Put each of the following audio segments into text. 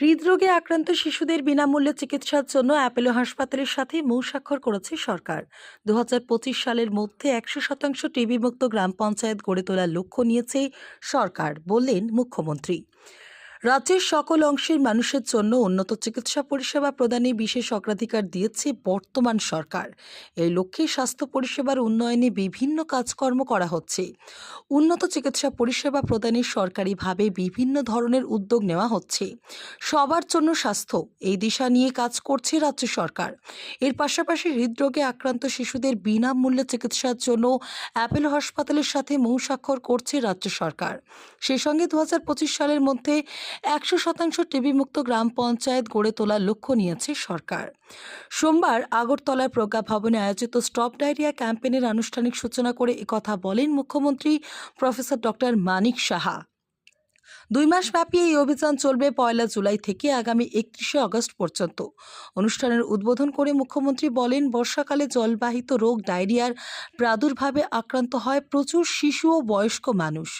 হৃদরোগে আক্রান্ত শিশুদের বিনামূল্যে চিকিৎসার জন্য অ্যাপেলো হাসপাতালের সাথে মৌ স্বাক্ষর করেছে সরকার। দু হাজার পঁচিশ সালের মধ্যে একশো শতাংশ টিবি মুক্ত গ্রাম পঞ্চায়েত গড়ে তোলার লক্ষ্য নিয়েছে সরকার, বললেন মুখ্যমন্ত্রী। রাজ্যের সকল অংশের মানুষের জন্য উন্নত চিকিৎসা পরিষেবা প্রদানে বিশেষ অগ্রাধিকার দিয়েছে বর্তমান সরকার। এই লক্ষ্যে স্বাস্থ্য পরিষেবার উন্নয়নে বিভিন্ন কাজকর্ম করা হচ্ছে। উন্নত চিকিৎসা পরিষেবা প্রদানে সরকারিভাবে বিভিন্ন ধরনের উদ্যোগ নেওয়া হচ্ছে। সবার জন্য স্বাস্থ্য এই দিশা নিয়ে কাজ করছে রাজ্য সরকার। এর পাশাপাশি হৃদরোগে আক্রান্ত শিশুদের বিনামূল্যে চিকিৎসার জন্য অ্যাপেলো হাসপাতালের সাথে মৌ স্বাক্ষর করছে রাজ্য সরকার। সেই সঙ্গে দু হাজার পঁচিশ সালের মধ্যে একশো শতাংশ টিবি মুক্ত গ্রাম পঞ্চায়েত গড়ে তোলার লক্ষ্য নিয়েছে সরকার। সোমবার আগরতলায় প্রজ্ঞা ভবনে আয়োজিত স্টপ ডায়রিয়া ক্যাম্পেনের আনুষ্ঠানিক সূচনা করে একথা বলেন মুখ্যমন্ত্রী প্রফেসর ডক্টর মানিক সাহা। দুই মাস ব্যাপী এই অভিযান চলবে পয়লা জুলাই থেকে আগামী একত্রিশে আগস্ট পর্যন্ত। অনুষ্ঠানের উদ্বোধন করে মুখ্যমন্ত্রী বলেন, বর্ষাকালে জলবাহিত রোগ, ডায়রিয়ার প্রাদুর্ভাবে আক্রান্ত হয় প্রচুর শিশু ও বয়স্ক মানুষ।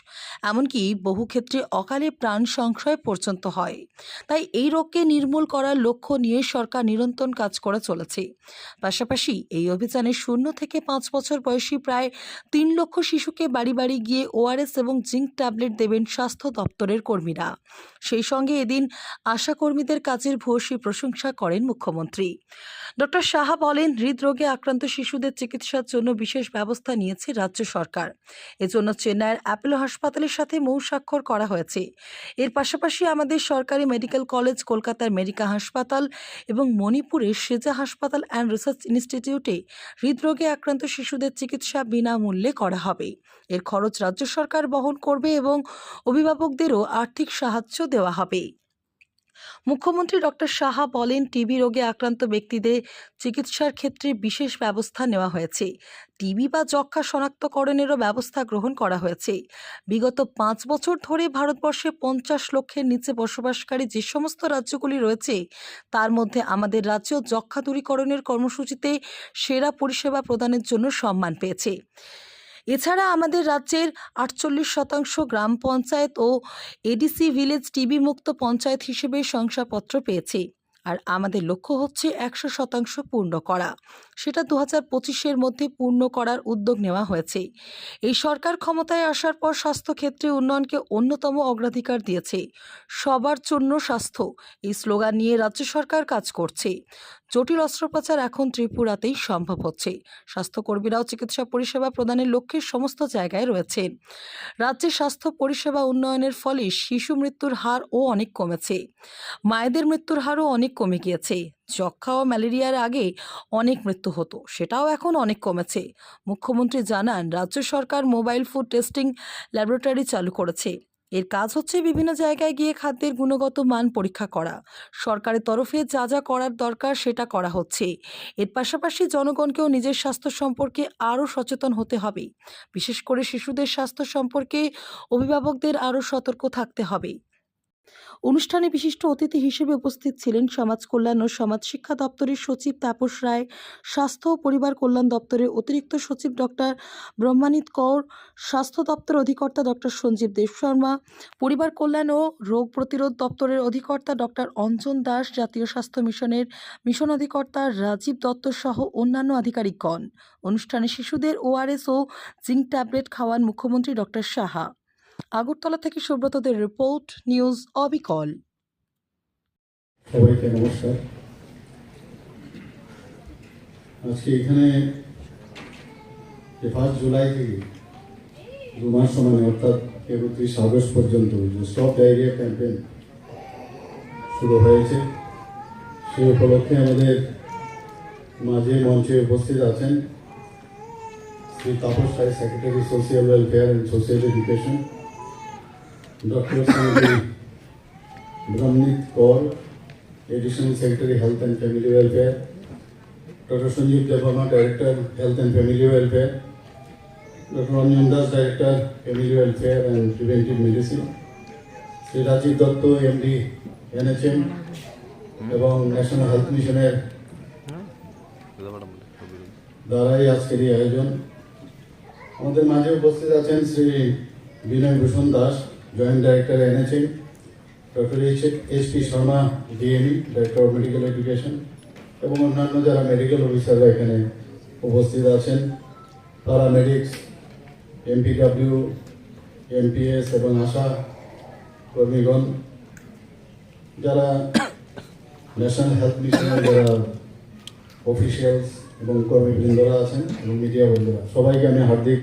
এমনকি বহু ক্ষেত্রে অকালে প্রাণ সংশয় পর্যন্ত হয়। তাই এই রোগকে নির্মূল করার লক্ষ্য নিয়ে সরকার নিরন্তর কাজ করে চলেছে। পাশাপাশি এই অভিযানে শূন্য থেকে পাঁচ বছর বয়সী প্রায় তিন লক্ষ শিশুকে বাড়ি বাড়ি গিয়ে ওআরএস এবং জিঙ্ক ট্যাবলেট দেবেন স্বাস্থ্য দপ্তরের কর্মীরা। সেই সঙ্গে এদিন আশা কর্মীদের কাজের ভূয়সী প্রশংসা করেন মুখ্যমন্ত্রী। ডক্টর সাহা বলেন, হৃদরোগে আক্রান্ত শিশুদের চিকিৎসার জন্য বিশেষ ব্যবস্থা নিয়েছে রাজ্য সরকার। এজন্য চেন্নাইয়ের অ্যাপোলো হাসপাতালের সাথে মৌ স্বাক্ষর করা হয়েছে। এর পাশাপাশি আমাদের সরকারি মেডিকেল কলেজ, কলকাতার মেডিকা হাসপাতাল এবং মণিপুরের সেজা হাসপাতাল অ্যান্ড রিসার্চ ইনস্টিটিউটে হৃদরোগে আক্রান্ত শিশুদের চিকিৎসা বিনামূল্যে করা হবে। এর খরচ রাজ্য সরকার বহন করবে এবং অভিভাবকদেরও আর্থিক সাহায্য দেওয়া হবে। মুখ্যমন্ত্রী ডক্টর সাহা বলেন, টিবি রোগে আক্রান্ত ব্যক্তিদের চিকিৎসার ক্ষেত্রে বিশেষ ব্যবস্থা নেওয়া হয়েছে। টিবি বা যক্ষ্মা শনাক্তকরণেরও ব্যবস্থা গ্রহণ করা হয়েছে। বিগত পাঁচ বছর ধরে ভারতবর্ষে পঞ্চাশ লক্ষের নিচে বসবাসকারী যে সমস্ত রাজ্যগুলি রয়েছে, তার মধ্যে আমাদের রাজ্য যক্ষা দূরীকরণের কর্মসূচিতে সেরা পরিষেবা প্রদানের জন্য সম্মান পেয়েছে। এছাড়া আমাদের রাজ্যের আটচল্লিশ শতাংশ গ্রাম পঞ্চায়েত ও এডিসি ভিলেজ টিবি মুক্ত পঞ্চায়েত হিসেবে শংসাপত্র পেয়েছে। আর আমাদের লক্ষ্য হচ্ছে একশো শতাংশ পূর্ণ করা। সেটা দু হাজার পঁচিশের মধ্যে পূর্ণ করার উদ্যোগ নেওয়া হয়েছে। এই সরকার ক্ষমতায় আসার পর স্বাস্থ্য ক্ষেত্রে উন্নয়নকে অন্যতম অগ্রাধিকার দিয়েছে। সবার জন্য স্বাস্থ্য, এই স্লোগান নিয়ে রাজ্য সরকার কাজ করছে। জটিল অস্ত্রোপচার এখন ত্রিপুরাতেই সম্ভব হচ্ছে। স্বাস্থ্যকর্মীরাও চিকিৎসা পরিষেবা প্রদানের লক্ষ্যে সমস্ত জায়গায় রয়েছেন রাজ্যে স্বাস্থ্য পরিষেবা উন্নয়নের ফলে শিশু মৃত্যুর হারও অনেক কমেছে। মায়েদের মৃত্যুর হারও অনেক কমে গিয়েছে। যক্ষা ও ম্যালেরিয়ার আগে অনেক মৃত্যু হতো, সেটাও এখন অনেক কমেছে। মুখ্যমন্ত্রী জানান, রাজ্য সরকার মোবাইল ফুড টেস্টিং ল্যাবরেটরি চালু করেছে। এর কাজ হচ্ছে বিভিন্ন জায়গায় গিয়ে খাদ্যের গুণগত মান পরীক্ষা করা। সরকারের তরফে যা যা করার দরকার সেটা করা হচ্ছে। এর পাশাপাশি জনগণকেও নিজের স্বাস্থ্য সম্পর্কে আরও সচেতন হতে হবে। বিশেষ করে শিশুদের স্বাস্থ্য সম্পর্কে অভিভাবকদের আরও সতর্ক থাকতে হবে। অনুষ্ঠানে বিশিষ্ট অতিথি হিসেবে উপস্থিত ছিলেন সমাজ কল্যাণ ও সমাজ শিক্ষা দপ্তরের সচিব তাপস রায়, স্বাস্থ্য ও পরিবার কল্যাণ দপ্তরের অতিরিক্ত সচিব ডক্টর ব্রহ্মানিত কৌর, স্বাস্থ্য দপ্তর অধিকর্তা ডক্টর সঞ্জীব দেব শর্মা, পরিবার কল্যাণ ও রোগ প্রতিরোধ দপ্তরের অধিকর্তা ডক্টর অঞ্জন দাস, জাতীয় স্বাস্থ্য মিশনের মিশন অধিকর্তা রাজীব দত্ত সহ অন্যান্য আধিকারিকগণ। অনুষ্ঠানে শিশুদের ওআরএস ও জিঙ্ক ট্যাবলেট খাওয়ান মুখ্যমন্ত্রী ডক্টর সাহা। আগরতলা থেকে সুব্রতদের রিপোর্ট, নিউজ অবিকল। সবাইকে নমস্কার। আজকে এখানে ফার্স্ট জুলাই থেকে দু মাস সময়, অর্থাৎ একত্রিশ আগস্ট পর্যন্ত যে স্টপ ডায়রিয়া ক্যাম্পেইন শুরু হয়েছে সেই উপলক্ষে আমাদের মাঝে মঞ্চে উপস্থিত আছেন Shri Tapas Roy secretary social welfare and social education doctor Shrimati Brahmaneet Kaur Additional Secretary Health and Family Welfare, Dr. Sanjeev Devarma, Director Health and Family Welfare, Dr. Ranjan Das, Director Family Welfare and Preventive Medicine, Shri Rajib Dutta MD NHM এবং national health মিশনের দ্বারাই আজকের এই আয়োজন আমাদের মাঝে উপস্থিত আছেন Shri Binoy Bhushan Das joint director NHM doctor H H P Sharma DME director of medical education এবং অন্যান্য যারা মেডিকেল অফিসাররা এখানে উপস্থিত আছেন প্যারামেডিক্স এমপিডাব্লিউ এমপিএস এবং আশা কর্মীগণ, যারা ন্যাশনাল হেলথ মিশনের যারা অফিসিয়ালস এবং কর্মীবৃন্দরা আছেন এবং মিডিয়া বন্ধুরা, সবাইকে আমি হার্দিক